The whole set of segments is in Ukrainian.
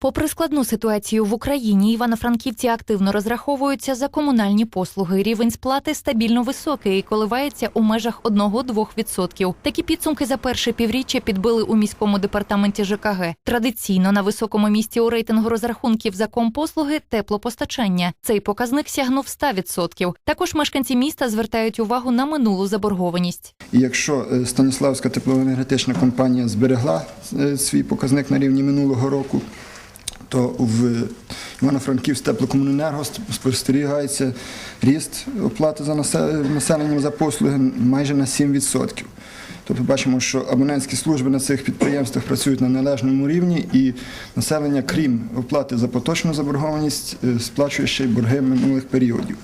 Попри складну ситуацію в Україні, івано-франківці активно розраховуються за комунальні послуги. Рівень сплати стабільно високий і коливається у межах 1-2%. Такі підсумки за перше півріччя підбили у міському департаменті ЖКГ. Традиційно на високому місці у рейтингу розрахунків за компослуги теплопостачання. Цей показник сягнув 100%. Також мешканці міста звертають увагу на минулу заборгованість. Якщо е, Станіславська теплоенергетична компанія зберегла е, свій показник на рівні минулого року, то в Івано-Франківськ теплокомуненерго спостерігається ріст оплати за населенням за послуги майже на 7%. Тобто бачимо, що абонентські служби на цих підприємствах працюють на належному рівні, і населення, крім оплати за поточну заборгованість, е, сплачує ще й борги минулих періодів.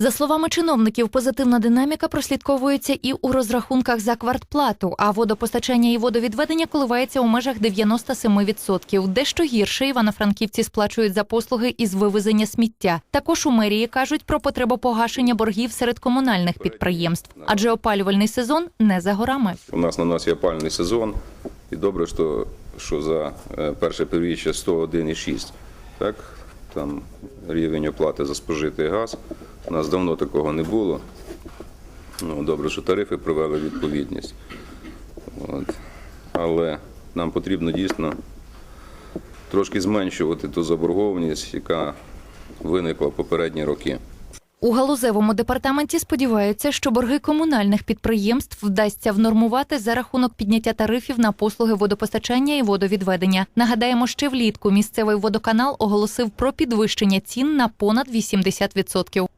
За словами чиновників, позитивна динаміка прослідковується і у розрахунках за квартплату, а водопостачання і водовідведення коливається у межах 97%. Дещо гірше івано-франківці сплачують за послуги із вивезення сміття. Також у мерії кажуть про потребу погашення боргів серед комунальних підприємств, адже опалювальний сезон не за горами. У нас на носі опальний сезон, і добре, що, що за е, перше півріччя 101,6. Так, там рівень оплати за спожитий газ. У нас давно такого не було. Ну, добре, що тарифи привели відповідність. От. Але нам потрібно дійсно трошки зменшувати ту заборгованість, яка виникла попередні роки. У галузевому департаменті сподіваються, що борги комунальних підприємств вдасться внормувати за рахунок підняття тарифів на послуги водопостачання і водовідведення. Нагадаємо, ще влітку місцевий водоканал оголосив про підвищення цін на понад 80%.